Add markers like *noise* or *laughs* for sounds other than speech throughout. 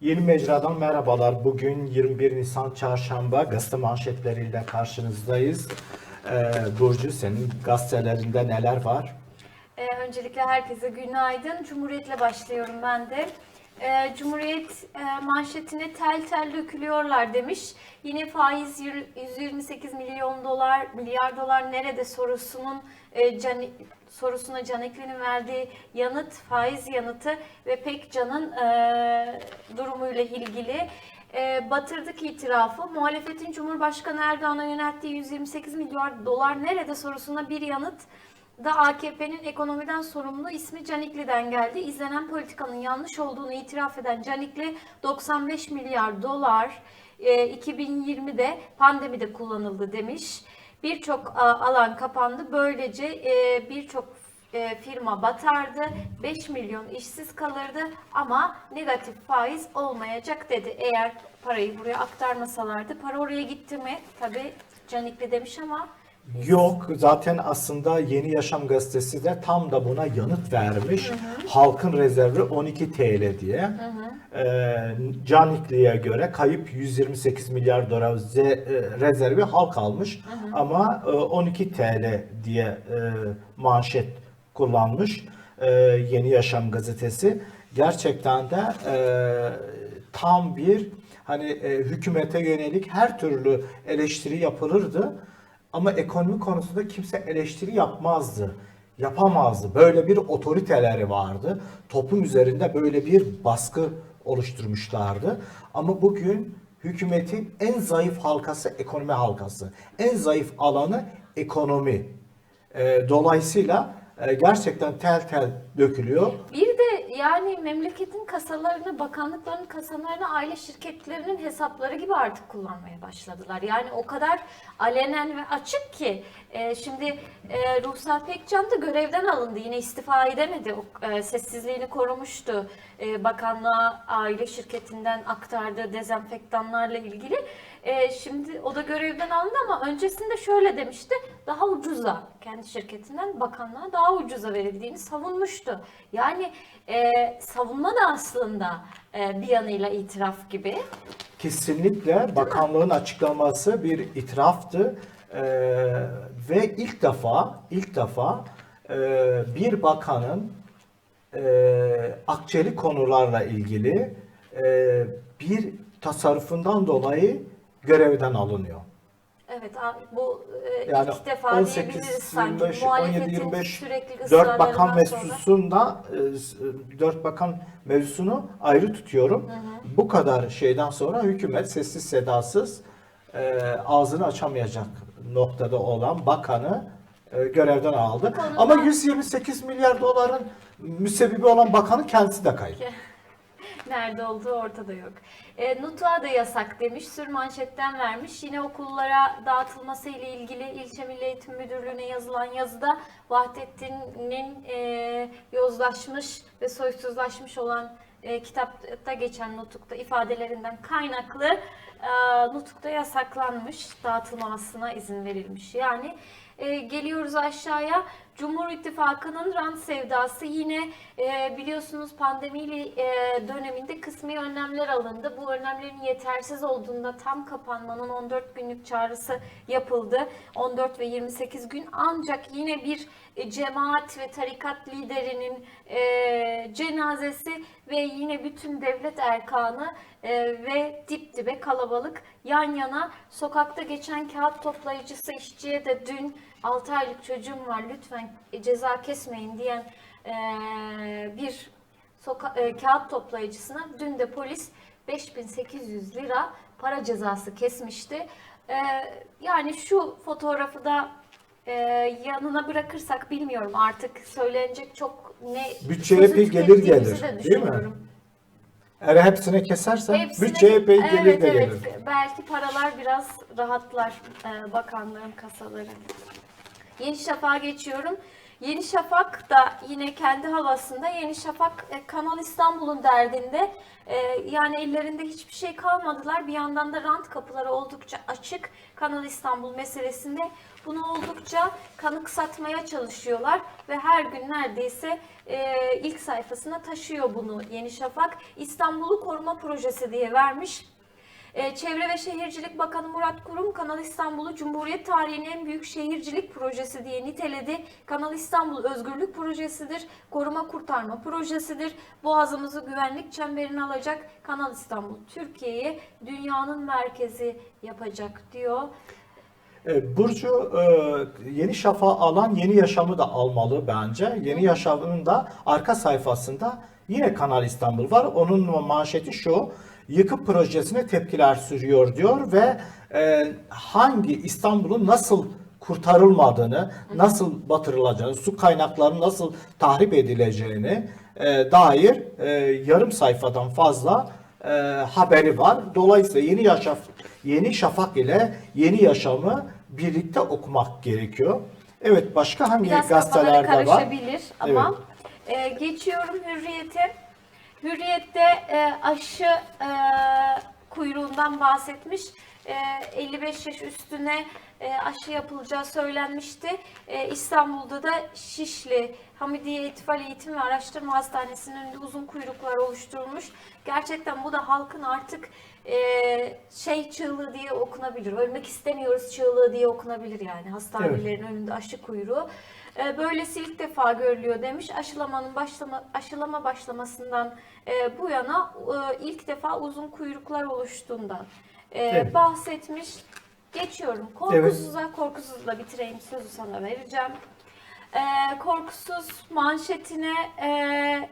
Yeni Mecra'dan merhabalar. Bugün 21 Nisan Çarşamba gazete manşetleriyle karşınızdayız. Ee, Burcu senin gazetelerinde neler var? Ee, öncelikle herkese günaydın. Cumhuriyet'le başlıyorum ben de. Ee, Cumhuriyet e, manşetine tel tel dökülüyorlar demiş. Yine faiz yür- 128 milyon dolar, milyar dolar nerede sorusunun e, can, sorusuna Canikli'nin verdiği yanıt, faiz yanıtı ve pek canın e, durumuyla ilgili. E, batırdık itirafı. Muhalefetin Cumhurbaşkanı Erdoğan'a yönelttiği 128 milyar dolar nerede sorusuna bir yanıt da AKP'nin ekonomiden sorumlu ismi Canikli'den geldi. İzlenen politikanın yanlış olduğunu itiraf eden Canikli 95 milyar dolar e, 2020'de pandemide kullanıldı demiş. Birçok alan kapandı. Böylece e, birçok e, firma batardı. 5 milyon işsiz kalırdı ama negatif faiz olmayacak dedi. Eğer parayı buraya aktarmasalardı. Para oraya gitti mi? Tabii Canikli demiş ama Yok zaten aslında Yeni Yaşam gazetesi de tam da buna yanıt vermiş. Halkın rezervi 12 TL diye. Ee, Canikli'ye göre kayıp 128 milyar dolar e, rezervi halk almış. Ama e, 12 TL diye e, manşet kullanmış e, Yeni Yaşam gazetesi. Gerçekten de e, tam bir hani e, hükümete yönelik her türlü eleştiri yapılırdı. Ama ekonomi konusunda kimse eleştiri yapmazdı. Yapamazdı. Böyle bir otoriteleri vardı. Toplum üzerinde böyle bir baskı oluşturmuşlardı. Ama bugün hükümetin en zayıf halkası ekonomi halkası. En zayıf alanı ekonomi. Ee, dolayısıyla e, gerçekten tel tel dökülüyor. Bir yani memleketin kasalarını, bakanlıkların kasalarını aile şirketlerinin hesapları gibi artık kullanmaya başladılar. Yani o kadar alenen ve açık ki e, şimdi e, Ruhsar Pekcan da görevden alındı. Yine istifa edemedi. O, e, sessizliğini korumuştu. E, bakanlığa aile şirketinden aktardığı dezenfektanlarla ilgili. E, şimdi o da görevden alındı ama öncesinde şöyle demişti. Daha ucuza kendi şirketinden bakanlığa daha ucuza verildiğini savunmuştu. Yani e, savunma da aslında e, bir yanıyla itiraf gibi. Kesinlikle bakanlığın açıklaması bir itiraftı Ee, ve ilk defa ilk defa e, bir bakanın e, akçeli konularla ilgili e, bir tasarrufundan dolayı görevden alınıyor. Evet bu e, Yani ilk defa 18, diyebiliriz sanki. 25, Muhalefetin 17, 25, sürekli 4 bakan mevzusunda e, 4 bakan mevzusunu ayrı tutuyorum. Bu kadar şeyden sonra hükümet sessiz sedasız e, ağzını açamayacak noktada olan bakanı e, görevden aldı. konuda- Ama 128 milyar doların müsebbibi olan bakanın kendisi de kayıp. Nerede olduğu ortada yok. E, Nutuk'a da yasak demiş. Sür manşetten vermiş. Yine okullara dağıtılması ile ilgili İlçe Milli Eğitim Müdürlüğü'ne yazılan yazıda Vahdettin'in e, yozlaşmış ve soysuzlaşmış olan e, kitapta geçen Nutuk'ta ifadelerinden kaynaklı e, Nutuk'ta yasaklanmış. Dağıtılmasına izin verilmiş. Yani e, geliyoruz aşağıya. Cumhur İttifakı'nın rant sevdası yine e, biliyorsunuz pandemiyle e, döneminde kısmi önlemler alındı. Bu önlemlerin yetersiz olduğunda tam kapanmanın 14 günlük çağrısı yapıldı. 14 ve 28 gün ancak yine bir e, cemaat ve tarikat liderinin e, cenazesi ve yine bütün devlet erkanı e, ve dip dibe kalabalık yan yana sokakta geçen kağıt toplayıcısı işçiye de dün 6 aylık çocuğum var lütfen ceza kesmeyin diyen e, bir soka- e, kağıt toplayıcısına dün de polis 5800 lira para cezası kesmişti. E, yani şu fotoğrafı da e, yanına bırakırsak bilmiyorum artık söylenecek çok ne Bütçeye bir gelir gelir, de değil mi? Eğer hepsine kesersen Hepsine- bütçe epey gelir evet, de evet. gelir. Belki paralar biraz rahatlar e, bakanlığın kasaları. Yeni Şafak'a geçiyorum. Yeni Şafak da yine kendi havasında. Yeni Şafak e, Kanal İstanbul'un derdinde. E, yani ellerinde hiçbir şey kalmadılar. Bir yandan da rant kapıları oldukça açık. Kanal İstanbul meselesinde bunu oldukça kanık satmaya çalışıyorlar ve her gün neredeyse e, ilk sayfasına taşıyor bunu Yeni Şafak. İstanbul'u koruma projesi diye vermiş. Ee, Çevre ve Şehircilik Bakanı Murat Kurum, Kanal İstanbul'u Cumhuriyet tarihinin en büyük şehircilik projesi diye niteledi. Kanal İstanbul özgürlük projesidir, koruma kurtarma projesidir. Boğazımızı güvenlik çemberine alacak Kanal İstanbul Türkiye'yi dünyanın merkezi yapacak diyor. E, Burcu e, Yeni Şafak alan Yeni Yaşam'ı da almalı bence. Yeni Yaşam'ın da arka sayfasında yine Kanal İstanbul var. Onun manşeti şu. Yıkıp projesine tepkiler sürüyor diyor ve e, hangi İstanbul'un nasıl kurtarılmadığını, nasıl batırılacağını, su kaynaklarının nasıl tahrip edileceğini e, dair e, yarım sayfadan fazla e, haberi var. Dolayısıyla Yeni Yaşam Yeni Şafak ile Yeni Yaşam'ı birlikte okumak gerekiyor. Evet başka hangi Biraz gazetelerde var? karışabilir ama e, geçiyorum Hürriyet'e. Hürriyet'te e, aşı e, kuyruğundan bahsetmiş. E, 55 yaş üstüne e, aşı yapılacağı söylenmişti. E, İstanbul'da da Şişli Hamidiye İtfal Eğitim ve Araştırma Hastanesi'nin önünde uzun kuyruklar oluşturulmuş. Gerçekten bu da halkın artık e, şey çığlığı diye okunabilir. Ölmek istemiyoruz çığlığı diye okunabilir yani hastanelerin önünde aşı kuyruğu. E, böylesi ilk defa görülüyor demiş. Aşılamanın başlama aşılama başlamasından e, bu yana e, ilk defa uzun kuyruklar oluştuğundan e, Evet. bahsetmiş. Geçiyorum. Korkusuza, korkusuzla bitireyim sözü sana vereceğim. E, korkusuz manşetine e,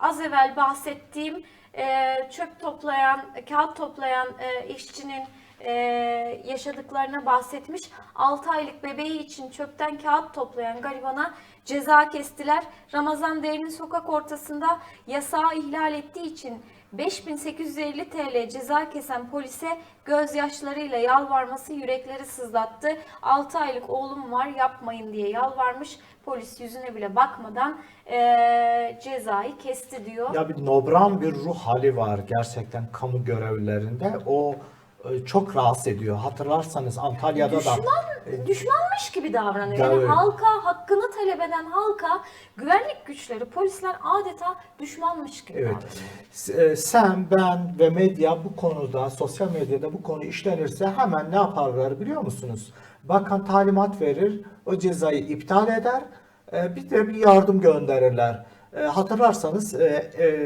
az evvel bahsettiğim e, çöp toplayan, kağıt toplayan e, işçinin e, yaşadıklarına bahsetmiş. 6 aylık bebeği için çöpten kağıt toplayan garibana ceza kestiler. Ramazan Değer'in sokak ortasında yasağı ihlal ettiği için 5850 TL ceza kesen polise gözyaşlarıyla yalvarması yürekleri sızlattı. 6 aylık oğlum var yapmayın diye yalvarmış. Polis yüzüne bile bakmadan eee, cezayı kesti diyor. Ya bir nobran bir ruh hali var gerçekten kamu görevlilerinde. O e, çok rahatsız ediyor. Hatırlarsanız Antalya'da da Düşman, düşmanmış gibi davranıyor. Ya Yani halka, hakkını talep eden halka güvenlik güçleri, polisler adeta düşmanmış gibi Evet. davranıyor. E, Sen, ben ve medya bu konuda, sosyal medyada bu konu işlenirse hemen ne yaparlar biliyor musunuz? Bakan talimat verir, o cezayı iptal eder, e, bir de bir yardım gönderirler. E, Hatırlarsanız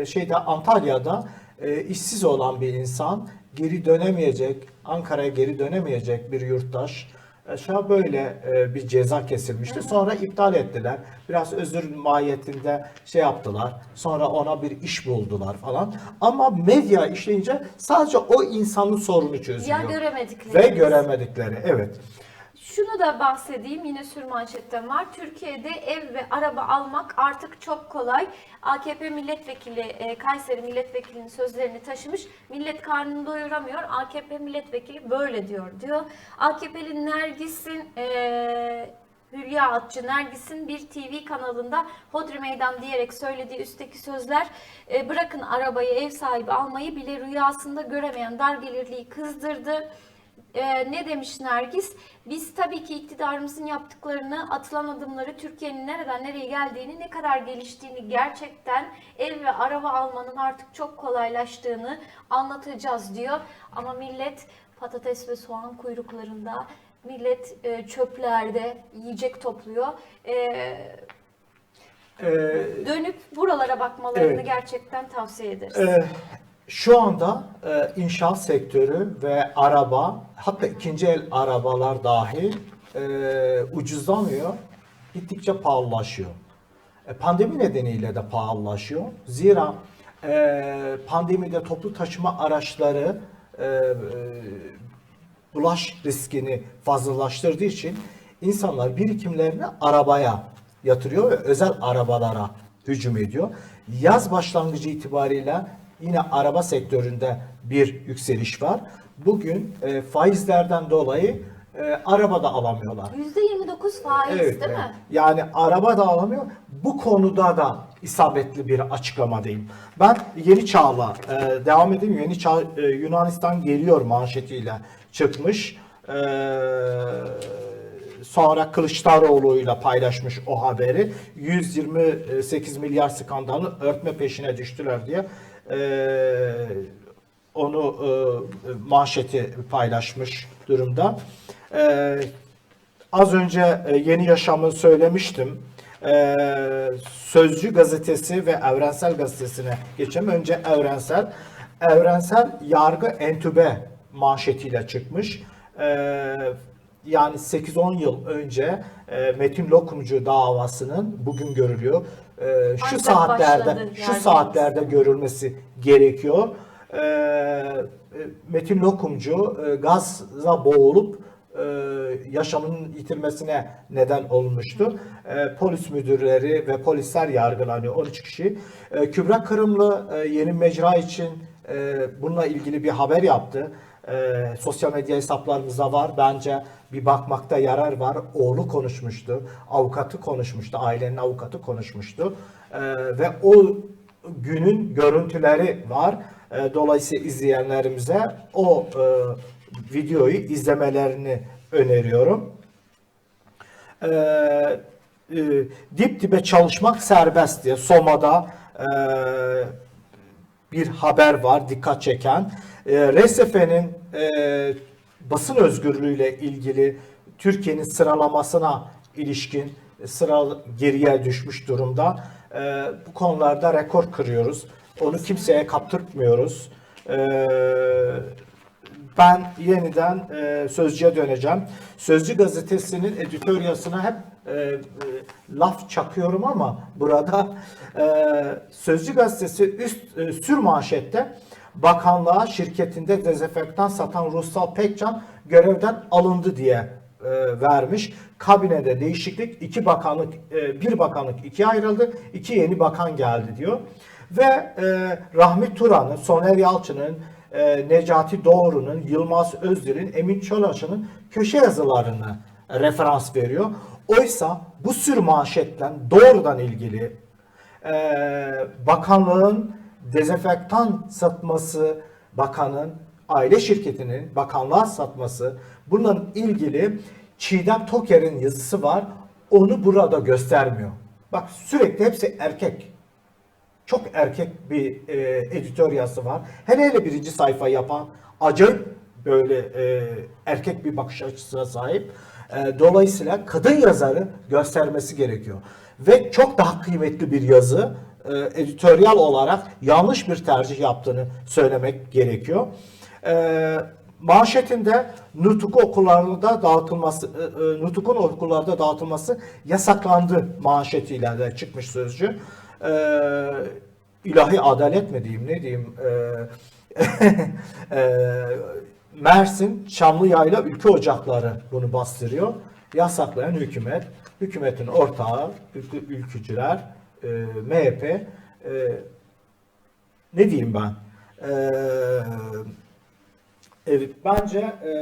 şeyde Antalya'da e, işsiz olan bir insan geri dönemeyecek, Ankara'ya geri dönemeyecek bir yurttaş Aşağı böyle e, bir ceza kesilmişti. Sonra iptal ettiler. Biraz özür mahiyetinde şey yaptılar. Sonra ona bir iş buldular falan. Ama medya işleyince sadece o insanın sorunu çözüyor. Ya göremedikleri. Ve göremedikleri. Evet. Şunu da bahsedeyim yine sürmanşetten var. Türkiye'de ev ve araba almak artık çok kolay. AKP milletvekili e, Kayseri milletvekilinin sözlerini taşımış. Millet karnını doyuramıyor. AKP milletvekili böyle diyor diyor. AKP'li Nergis'in e, Hülya Atçı Nergis'in bir TV kanalında Hodri Meydan diyerek söylediği üstteki sözler e, bırakın arabayı ev sahibi almayı bile rüyasında göremeyen dar gelirliği kızdırdı. Ee, ne demiş Nergis? Biz tabii ki iktidarımızın yaptıklarını, atılan adımları, Türkiye'nin nereden nereye geldiğini, ne kadar geliştiğini gerçekten ev ve araba almanın artık çok kolaylaştığını anlatacağız diyor. Ama millet patates ve soğan kuyruklarında, millet e, çöplerde yiyecek topluyor. Ee, Ee, dönüp buralara bakmalarını Evet. gerçekten tavsiye ederiz. e, şu anda e, inşaat sektörü ve araba, hatta ikinci el arabalar dahi e, ucuzlamıyor. Gittikçe pahalılaşıyor. E, Pandemi nedeniyle de pahalılaşıyor. Zira e, pandemide toplu taşıma araçları e, e, bulaş riskini fazlalaştırdığı için insanlar birikimlerini arabaya yatırıyor ve özel arabalara hücum ediyor. Yaz başlangıcı itibariyle yine araba sektöründe bir yükseliş var. Bugün e, faizlerden dolayı e, araba da alamıyorlar. %29 faiz Evet, değil evet. mi? Yani araba da alamıyor. Bu konuda da isabetli bir açıklama diyeyim. Ben Yeni Çağ'la e, devam edeyim. Yeni Çağ e, Yunanistan geliyor manşetiyle çıkmış. E, sonra Kılıçdaroğlu'yla paylaşmış o haberi. 128 milyar skandalını örtme peşine düştüler diye e, onu e, manşeti paylaşmış durumda. E, Az önce e, Yeni Yaşam'ı söylemiştim. E, Sözcü gazetesi ve Evrensel gazetesine geçelim. Önce Evrensel. Evrensel yargı entübe manşetiyle çıkmış. E, yani 8-10 yıl önce e, Metin Lokumcu davasının bugün görülüyor. E, şu Ancak saatlerde şu saatlerde görülmesi gerekiyor. E, e, Metin Lokumcu e, gazla boğulup yaşamının yitirmesine neden olmuştu. E, polis müdürleri ve polisler yargılanıyor 13 kişi. E, Kübra Kırımlı e, yeni mecra için e, bununla ilgili bir haber yaptı. E, sosyal medya hesaplarımızda var. Bence bir bakmakta yarar var. Oğlu konuşmuştu, avukatı konuşmuştu, ailenin avukatı konuşmuştu. E, ve o günün görüntüleri var. E, dolayısıyla izleyenlerimize o e, videoyu izlemelerini öneriyorum. Ee, e, dip dibe çalışmak serbest diye Soma'da e, bir haber var dikkat çeken. E, RSF'nin e, basın özgürlüğüyle ilgili Türkiye'nin sıralamasına ilişkin sıra geriye düşmüş durumda. E, bu konularda rekor kırıyoruz. Onu kimseye kaptırtmıyoruz. E, ben yeniden e, Sözcü'ye döneceğim. Sözcü gazetesinin editoryasına hep e, e, laf çakıyorum ama burada e, Sözcü gazetesi üst e, sür manşette bakanlığa şirketinde dezenfektan satan Ruhsal Pekcan görevden alındı diye e, vermiş. Kabinede değişiklik iki bakanlık e, bir bakanlık ikiye ayrıldı. iki yeni bakan geldi diyor. Ve e, Rahmi Turan'ın, Soner Yalçın'ın, e, Necati Doğru'nun, Yılmaz Özdil'in, Emin Çolaş'ın köşe yazılarını referans veriyor. Oysa bu sür manşetten doğrudan ilgili e, bakanlığın dezenfektan satması, bakanın aile şirketinin bakanlığa satması, bununla ilgili Çiğdem Toker'in yazısı var. Onu burada göstermiyor. Bak sürekli hepsi erkek çok erkek bir e, editoryası var. Hele hele birinci sayfa yapan acayip böyle e, erkek bir bakış açısına sahip. E, dolayısıyla kadın yazarı göstermesi gerekiyor. Ve çok daha kıymetli bir yazı e, editoryal olarak yanlış bir tercih yaptığını söylemek gerekiyor. E, manşetinde Nutuk'u okullarda dağıtılması, e, e, Nutuk'un okullarda dağıtılması yasaklandı manşetiyle de çıkmış sözcü. E, ilahi adalet mi diyeyim ne diyeyim e, *laughs* e, Mersin Çamlıyayla Ülke Ocakları bunu bastırıyor. Yasaklayan hükümet, hükümetin ortağı, ülkü- ülkücüler, e, MHP, e, ne diyeyim ben? E, Evet, bence e,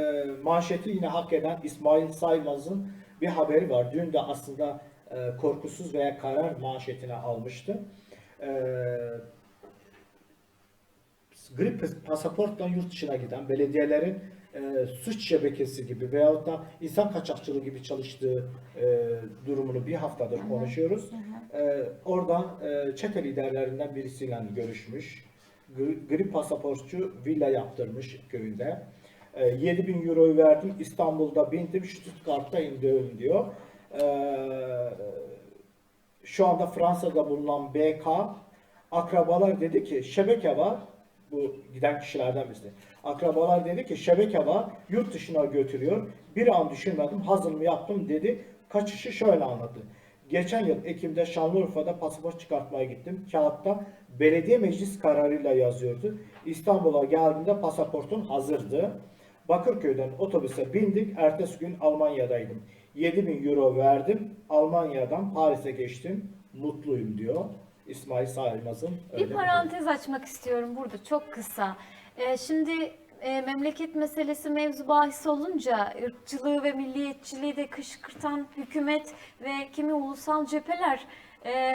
manşeti yine hak eden İsmail Saymaz'ın bir haberi var. Dün de aslında e, korkusuz veya karar manşetine almıştı. E, grip pasaportla yurt dışına giden belediyelerin e, suç şebekesi gibi veyahut da insan kaçakçılığı gibi çalıştığı e, durumunu bir haftadır konuşuyoruz. E, oradan e, çete liderlerinden birisiyle görüşmüş. Gri- Grip pasaportçu villa yaptırmış köyünde. E, 7000 euroyu verdim İstanbul'da bindim Stuttgart'ta indim diyor. E, şu anda Fransa'da bulunan BK akrabalar dedi ki şebeke var bu giden kişilerden birisi. Akrabalar dedi ki şebeke var yurt dışına götürüyor. Bir an düşünmedim hazırımı yaptım dedi. Kaçışı şöyle anlattı. Geçen yıl Ekim'de Şanlıurfa'da pasaport çıkartmaya gittim. Kağıtta belediye meclis kararıyla yazıyordu. İstanbul'a geldiğimde pasaportum hazırdı. Bakırköy'den otobüse bindik. Ertesi gün Almanya'daydım. 7000 euro verdim. Almanya'dan Paris'e geçtim. Mutluyum diyor. İsmail öyle Bir parantez açmak istiyorum burada çok kısa. Ee, şimdi e, memleket meselesi mevzu bahis olunca ırkçılığı ve milliyetçiliği de kışkırtan hükümet ve kimi ulusal cepheler e,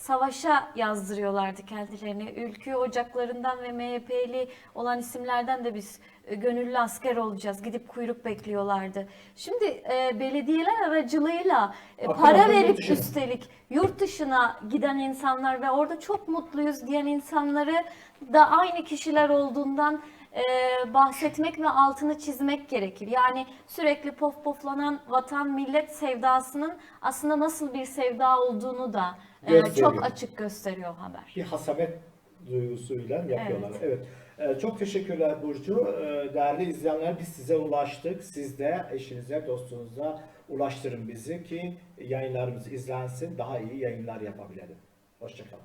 savaşa yazdırıyorlardı kendilerini. Ülkü ocaklarından ve MHP'li olan isimlerden de biz e, gönüllü asker olacağız. Gidip kuyruk bekliyorlardı. Şimdi e, belediyeler aracılığıyla e, para verip dışına. üstelik yurt dışına giden insanlar ve orada çok mutluyuz diyen insanları da aynı kişiler olduğundan e, bahsetmek ve altını çizmek gerekir. Yani sürekli pof poflanan vatan millet sevdasının aslında nasıl bir sevda olduğunu da Gösteriyor. çok açık gösteriyor haber. bir hasabet duygusuyla yapıyorlar. Evet. Ee, Çok teşekkürler Burcu. Ee, Değerli izleyenler biz size ulaştık. Siz de eşinize, dostunuza ulaştırın bizi ki yayınlarımız izlensin, daha iyi yayınlar yapabilelim. Hoşçakalın.